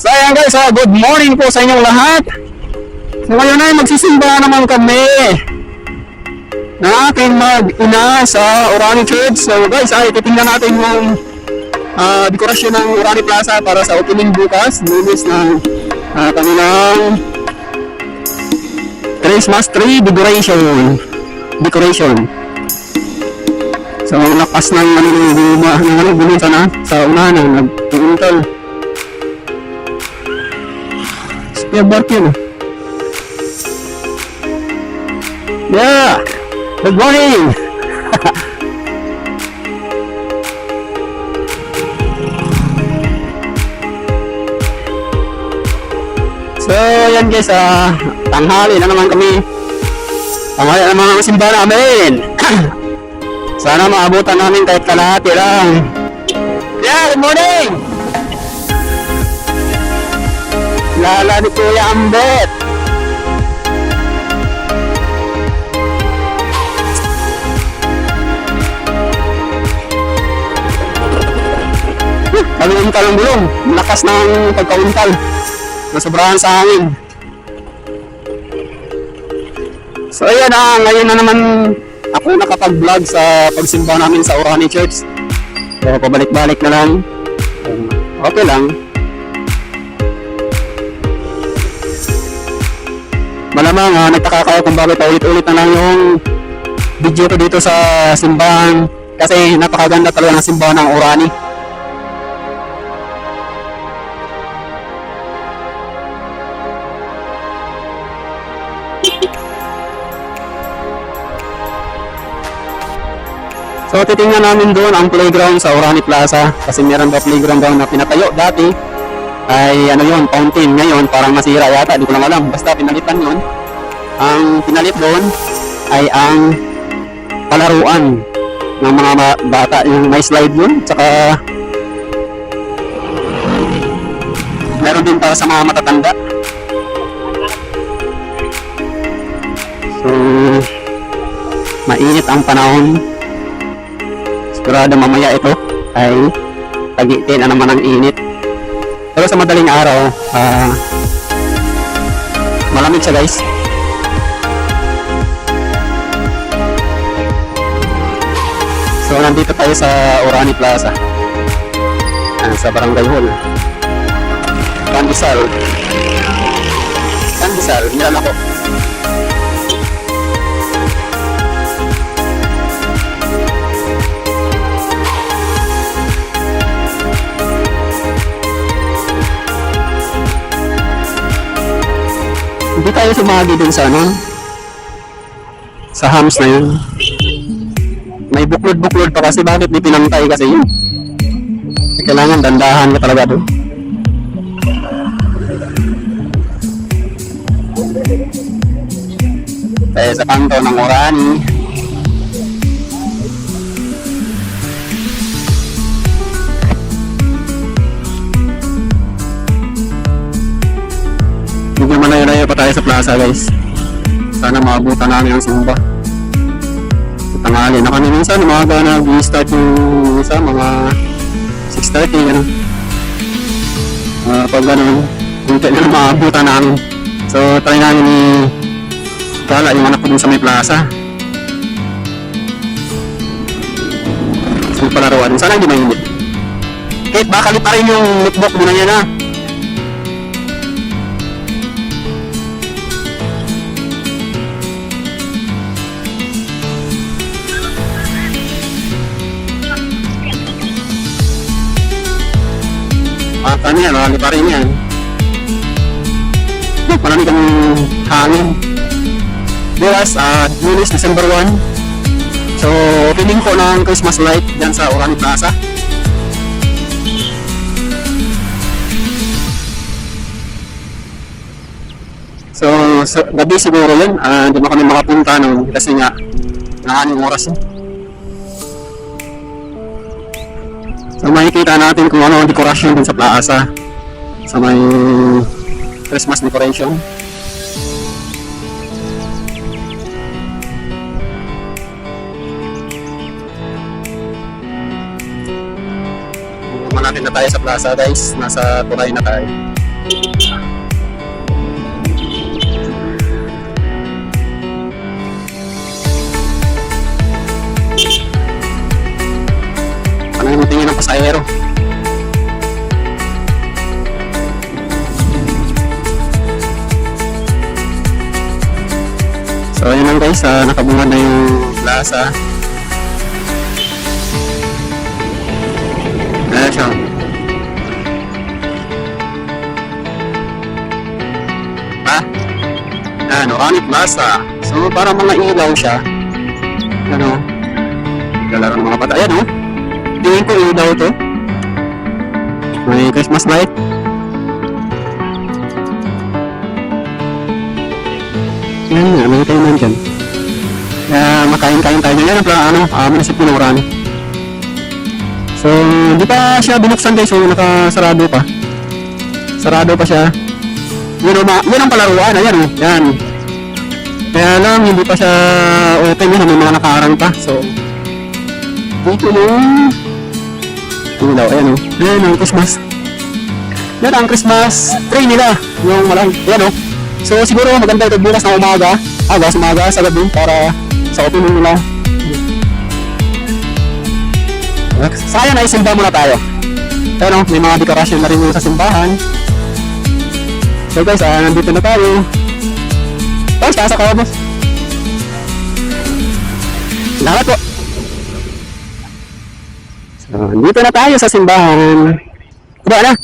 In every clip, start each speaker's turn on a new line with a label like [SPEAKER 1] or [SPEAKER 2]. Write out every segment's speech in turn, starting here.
[SPEAKER 1] So ayan guys, ah, good morning po sa inyong lahat. So ngayon ay magsisimba naman kami na aking mag-ina sa Orani Church. So guys, ay titingnan natin yung ah, dekorasyon ng Orani Plaza para sa opening bukas. Lunes na uh, kanilang Christmas tree decoration. Decoration. So lakas ng ano ng guma ng ano bumunta na sa unahan ng nag-uuntal. Spear bark yun. ah. Yeah! Good morning! so, yan guys, ah, tanghali na naman kami. Tanghali na naman ang simba namin. Sana maabutan namin kahit kalahati lang. Yeah, good morning! Lala ni Kuya Ambet. Pag-untal ang bulong. Lakas ng pagkauntal. Nasobrahan sa hangin. So ayan na, ngayon na naman ako nakapag-vlog sa pagsimba namin sa Orani Church. So pabalik-balik na lang. Okay lang. Malamang ah, nagtaka kayo kung bakit ulit-ulit na lang yung video ko dito sa simbahan. Kasi napakaganda talaga ng simbahan ng Orani. So titingnan namin doon ang playground sa Orani Plaza. Kasi meron daw playground daw na pinatayo dati. Ay ano yun, fountain ngayon. Parang nasira yata, di ko lang alam. Basta pinalitan yun ang pinalit doon ay ang palaruan ng mga ba- bata. Yung may slide yun tsaka meron din para sa mga matatanda. So mainit ang panahon. Sigurado mamaya ito ay tagitin na naman ang init. Pero sa madaling araw ah malamig siya guys so nandito tayo sa Orani Plaza ah, sa Barangay Hall Pandesal Pandesal, nilan ako Hindi tayo sumagi dun sa ano? Sa hams na yun. May buklod-buklod pa kasi bakit di pinantay kasi yun? Kailangan dandahan ka talaga doon. Tayo sa kanto ng Orani. Medyo malayo-layo pa tayo sa plaza guys. Sana maabutan namin ang simba. Tangali na kami minsan, umaga na start yung isa, mga 6.30 gano'n. Uh, pag gano'n, kunti na maabutan namin. So try namin ni Kala yung anak ko dun sa may plaza. Sa may palaruan. Sana hindi mainit. Kahit bakalit pa rin yung notebook mo na yan ha. Ano yan, marami pa rin yan. Marami kang hangin. Bukas, ah, Lunes, December 1. So, opening ko ng Christmas light dyan sa Orani Plaza. So, sa gabi siguro yun, ah, hindi mo kami makapunta nun kasi nga, nakaning oras yun. So makikita natin kung ano ang dekorasyon dun sa plaza sa may Christmas decoration. Malapit na tayo sa plaza guys. Nasa tulay na tayo. Pasahero. So yun lang guys, ah, nakabungad na yung plaza. Ayan siya. Ha? Ayan, Orani Plaza. So parang mga ilaw siya. Ano? Lalaro ng mga bata. Ayan oh. Tingin ko ilaw to. May Christmas light. Yan nga, may tayo man dyan. Kaya makain-kain tayo. Yan ang ano, uh, munisipyo ng Orani. So, hindi pa siya binuksan guys. So, nakasarado pa. Sarado pa siya. Yun, ma- yun ang palaruan. Ayan oh. Yan. Kaya lang, hindi pa siya open yun. May mga nakaarang pa. So, dito yung ilaw. Ayan o. Ayan ang Christmas. Yan ang Christmas tree nila. Yung malaki. Ayan o. So siguro maganda ito bukas na umaga. Aga, sa umaga, sa gabi para sa opening nila. Sayang na isimba muna tayo. Ayan o, may mga dekorasyon na rin sa simbahan. So guys, ah, nandito na tayo. Boss, kasa ka boss. Salamat po. Dito na tayo sa simbahan. Diba na?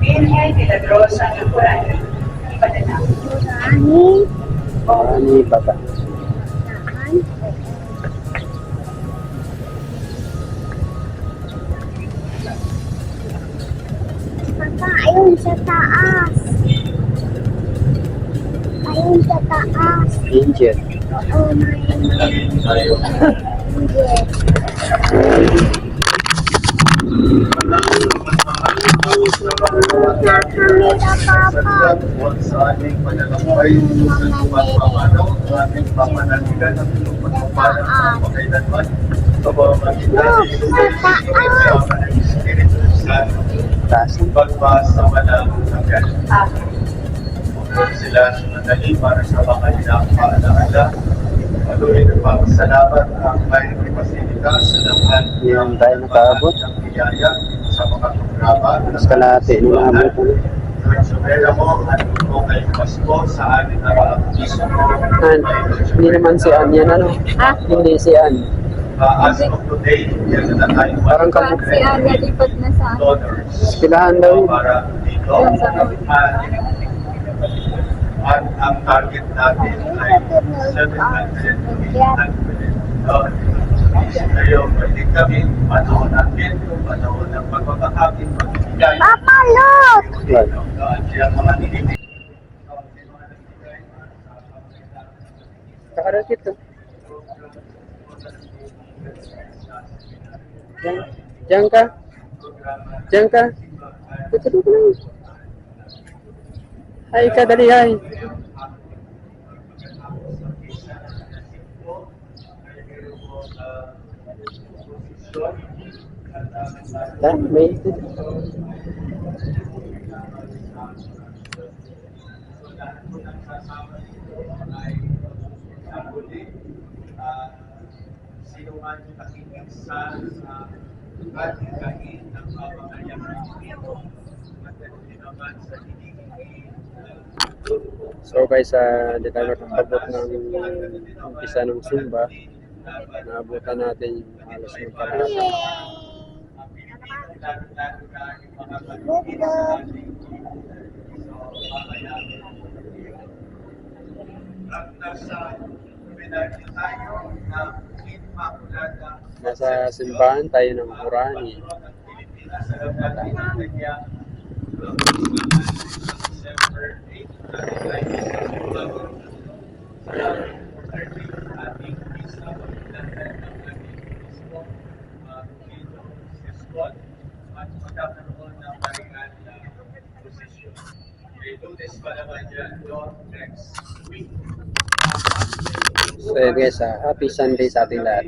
[SPEAKER 2] Virgen Milagrosa ng Corani, ipadala. Ani? Ani bata. Papa, ayun sa taas. Ayun sa taas. Angel. Oh,
[SPEAKER 3] Oo, may mga angel. Panginoon natin buhay. At Rosa ng ipanalangin.
[SPEAKER 1] Ani bata.
[SPEAKER 4] Jet.
[SPEAKER 2] sa ating pagpapanaw, ating papanaligan ng sa pagpapamagitan ng Espiritu Santo,
[SPEAKER 4] Taas.
[SPEAKER 2] pagpasama ng Diyos. Sila sumadali para sa mga inapaalaala. Patuloy na pagsalamat ang may pasilita sa lahat
[SPEAKER 4] Yan tayo nakaabot.
[SPEAKER 2] ng biyaya sa mga programa.
[SPEAKER 4] Mas kalahati nung naabot. ano?
[SPEAKER 2] Sumera mo at mo kay Pasko sa ating nakaapiso.
[SPEAKER 4] An, hindi naman si An yan ano?
[SPEAKER 5] Ah?
[SPEAKER 4] Hindi si An.
[SPEAKER 2] Uh, as of today, yan na tayo
[SPEAKER 4] Parang kamukha.
[SPEAKER 5] si Ana lipat na sa
[SPEAKER 2] donors.
[SPEAKER 4] Pilahan daw.
[SPEAKER 2] Para dito. At, at ang target natin ay 700 dollars. Ngayon, pwede kami panahon natin, panahon ng pagpapakapit, pagbibigay.
[SPEAKER 5] Papa, look!
[SPEAKER 4] Right.
[SPEAKER 2] At siyang mga nilibig.
[SPEAKER 4] Kakarakit to. Diyan, diyan ka. Diyan ka. Ito dito lang. Hay ka, dali hay. Ta, may
[SPEAKER 2] Sino man yung nakikinig sa ating kain ng pamamayan at
[SPEAKER 4] So guys, uh, di tayo nakapabot ng umpisa ng Zumba. Naabutan natin yung halos ng
[SPEAKER 2] mamaya. At nasa pinagi tayo ng
[SPEAKER 4] Nasa simbahan tayo ng Qurani.
[SPEAKER 2] ng Pilipinas sa natin ng kanya December 8, 1997. ating isa pagdating ng ating mismo Pino Siscon at magkakaroon ng paringan na posisyon. May lunes pa naman yan, no? Next week.
[SPEAKER 4] So guys, uh, happy Sunday sa ating lahat.